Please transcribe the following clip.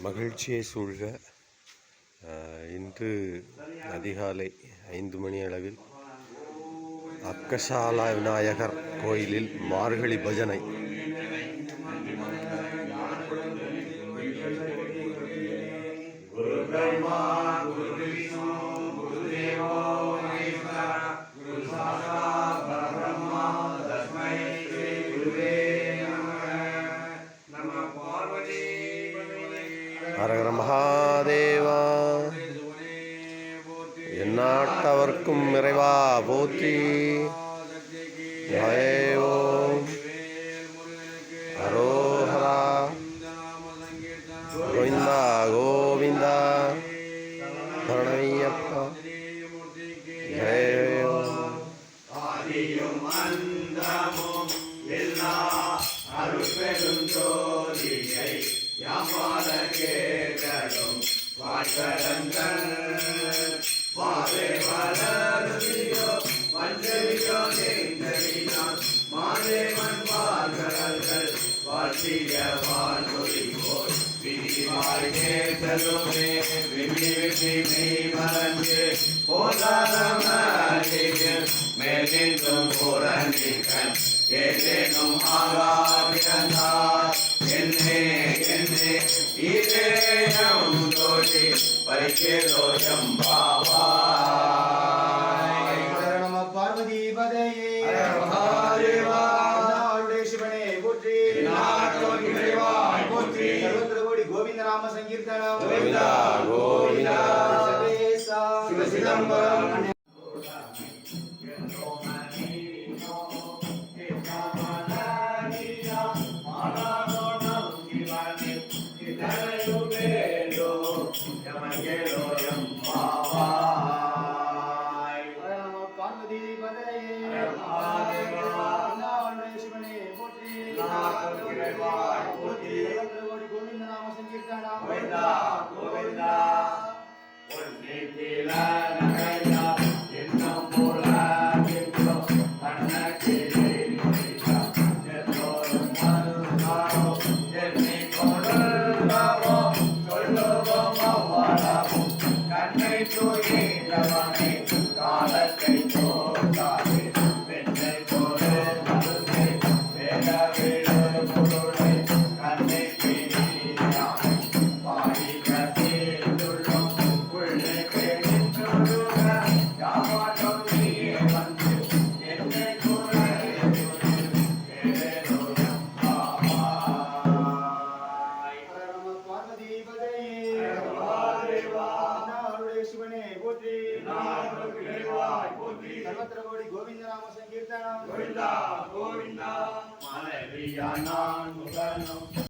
மகிழ்ச்சியை சூழ்க. இன்று அதிகாலை ஐந்து மணி அளவில் அக்கசாலா விநாயகர் கோயிலில் மார்கழி பஜனை ஹரஹர மகாதேவா. எந்நாட்டவர்க்கும் இறைவா போற்றி. ஓம் ஹரோஹரா கோவிந்தா கோவிந்தா. சரணமையப்பா ஜெய ஓம் மேலும் புரண்டிகன் ஏதேனும் ஆகாவிருந்தார் என்னே என்னே இதேயம் தோழி பரிக்கேதோயம் பாவாய் நம பார்வதி பதையே மகாதேவா. நாளுடைய சிவனே போற்றி நாட்டோர் இறைவாய் போற்றி. சர்வத்திர கோடி கோவிந்த நாம சங்கீர்த்தனம் கோவிந்தா, கோவிந்தா. சர்வேசா. சிவசிதம்பரம். நம பார்வதி பதையே மகாதேவா. நாளுடைய சிவனே போற்றி நாட்டோர் இறைவாய் போற்றி. கோவிந்தா, கோவிந்தா. பொன்னித்தில சர்வத்திர கோடி கோவிந்த நாம சங்கீர்த்தனம் கோவிந்தா கோவிந்தா மனைவியானான் முகனும்